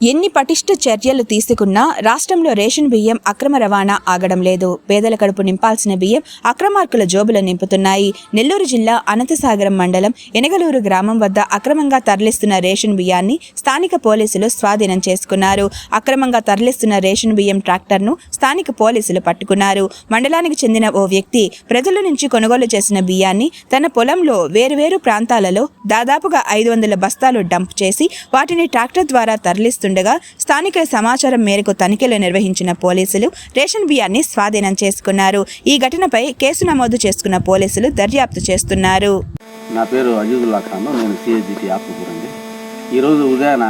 ఎన్ని పటిష్ట చర్యలు తీసుకున్నా రాష్ట్రంలో రేషన్ బియ్యం అక్రమ రవాణా ఆగడం లేదు. పేదల కడుపు నింపాల్సిన బియ్యం అక్రమార్కుల జోబులు నింపుతున్నాయి. నెల్లూరు జిల్లా అనంతసాగరం మండలం ఎనగలూరు గ్రామం వద్ద అక్రమంగా తరలిస్తున్న రేషన్ బియ్యాన్ని స్థానిక పోలీసులు స్వాధీనం చేసుకున్నారు. అక్రమంగా తరలిస్తున్న రేషన్ బియ్యం ట్రాక్టర్ను స్థానిక పోలీసులు పట్టుకున్నారు. మండలానికి చెందిన ఓ వ్యక్తి ప్రజల నుంచి కొనుగోలు చేసిన బియ్యాన్ని తన పొలంలో వేరువేరు ప్రాంతాలలో దాదాపుగా ఐదు వందల బస్తాలు డంప్ చేసి వాటిని ట్రాక్టర్ ద్వారా తరలిస్తుండగా స్థానికుల సమాచారం మేరకు తనిఖీలు నిర్వహించిన పోలీసులు రేషన్ బియ్యాన్ని స్వాధీనం చేసుకున్నారు. ఈ ఘటనపై కేసు నమోదు చేసుకున్న పోలీసులు దర్యాప్తు చేస్తున్నారు. నా పేరు అజీజుల్లా ఖాన్. నేను సిఎస్జిటి ఆత్మకూరు ఈరోజు ఉదయాన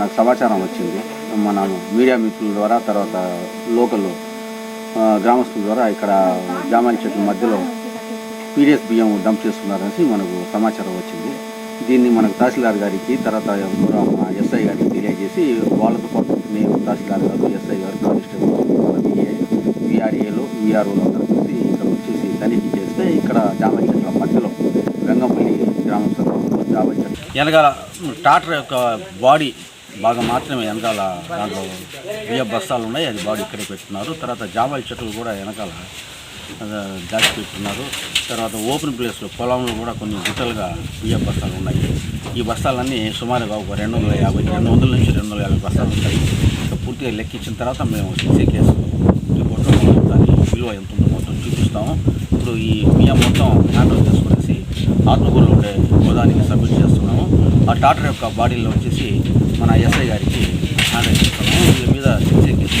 నాకు సమాచారం వచ్చింది. మన మీడియా మిత్రుల ద్వారా తర్వాత లోకల్ గ్రామస్తుల ద్వారా ఇక్కడ జామాలి చెట్ల మధ్యలో పీడిఎస్ బియ్యం డంప్ చేస్తున్నారనేసి మనకు సమాచారం వచ్చింది. దీన్ని మనకు తహసీల్దార్ గారికి తర్వాత చేసి వాళ్ళతో పాటు నేను తహసీల్దార్ గారు ఎస్ఐ గారు కానిస్టేబుల్ విఏ విఆర్ఏలు విఆర్ఓలు అందరూ కలిసి ఇక్కడ వచ్చేసి తనిఖీ చేస్తే ఇక్కడ జామాలి చెట్ల మధ్యలో వెంగంపల్లి గ్రామం సమీపంలో జామాలి చెట్లు వెనకాల టాటర్ యొక్క బాడీ బాగా మాత్రమే వెనకాల దాంట్లో బియ్య బస్తాలు ఉన్నాయి అది బాడీ ఇక్కడే పెట్టున్నారు తర్వాత జామాయి చెట్లు కూడా వెనకాల దాచిపెట్టున్నారు తర్వాత ఓపెన్ ప్లేస్లో పొలంలో కూడా కొన్ని గుట్టలుగా బియ్య బస్తాలు ఉన్నాయి. ఈ బస్తాలన్నీ సుమారుగా ఒక రెండు వందల యాభై రెండు వందల నుంచి రెండు వందల యాభై బస్తాలు ఉంటాయి. పూర్తిగా లెక్కించిన తర్వాత మేము సీసీ కేసు రిపోర్ట్లో మొత్తం దాని విలువ ఎంత ఉందో మొత్తం చూపిస్తాము. ఇప్పుడు ఈ బియ్యం మొత్తం హ్యాండ్ ఓవర్ చేసుకునేసి ఆత్మకూరులో ఉండే గోదానికి సబ్మిట్ చేస్తున్నాము. ఆ టాటర్ యొక్క బాడీలో వచ్చేసి మన ఎస్ఐ గారికి హ్యాండ్ ఓవర్ చేస్తున్నాము. దీని మీద CC case